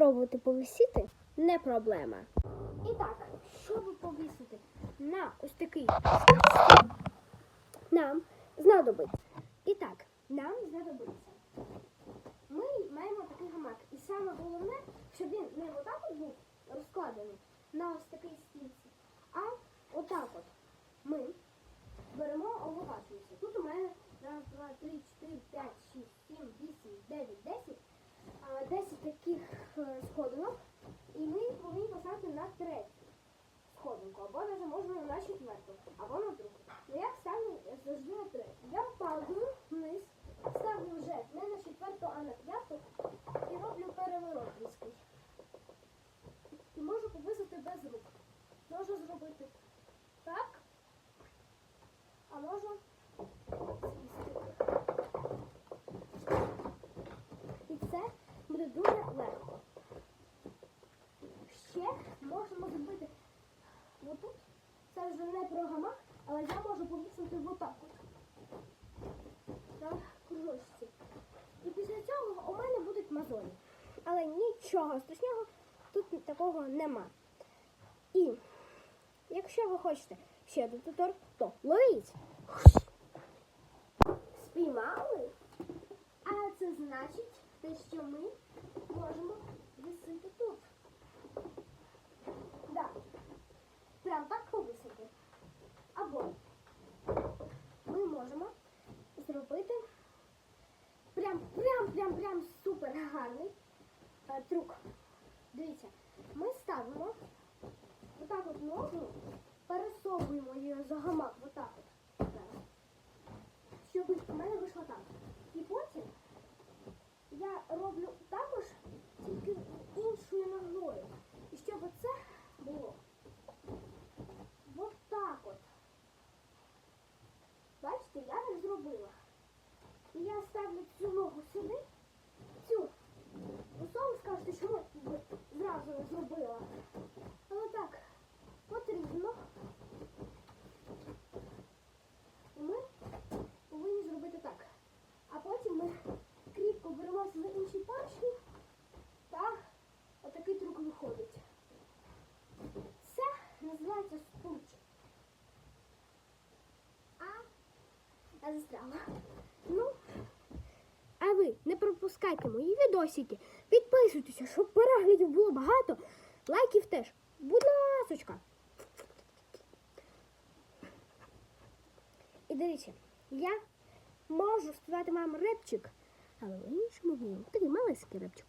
спробувати повисіти не проблема. І так, щоб повісити на ось такий нам знадобиться. І так, нам знадобиться. Ми маємо такий гамак. І саме головне, щоб він не отак от був розкладений на ось такий стільці, а отак от ми беремо обважуємося. Тут у мене раз, два, три, чотири, п'ять, шість, сім, вісім, дев'ять, десять. А, Десять таких е, сходинок. І ми повинні поставити на третю сходинку, або навіть можна на четверту, або на другу. Ну я ставлю завжди на третю. Я падаю вниз, ставлю вже не на четверту, а на п'яту і роблю переворот різкий. І можу повисити без рук. Можу зробити так, а можу звісти. І це буде дуже легко. Можемо зробити отут. Це вже не про гамак, але я можу повісити отак от. На кружочці. І після цього у мене будуть мозолі. Але нічого страшного тут такого нема. І якщо ви хочете ще один торт, то ловіть. Спіймали. А це значить, що ми можемо висити тут. Да. Прям так повисити. Або ми можемо зробити прям, прям, супер гарний е, трюк. Дивіться, ми ставимо отак от ногу, пересовуємо її за гамак, отак от. Щоб у мене вийшло так. І потім я роблю також тільки іншою ногою. І щоб це було. Бачите, я так зробила. І я ставлю цю ногу сюди, знову скажете, що зразу не зробила. Але так, потрібно. Ми повинні зробити так. А потім ми кріпко беремося за інші поршні та отакий трюк виходить. Це називається спуч. А я застряла. Ну, ви не пропускайте мої відосики. Підписуйтеся, щоб переглядів було багато. Лайків теж. Будь ласочка. І дивіться, я можу співати вам репчик, але в іншому вмію такий маленький репчик.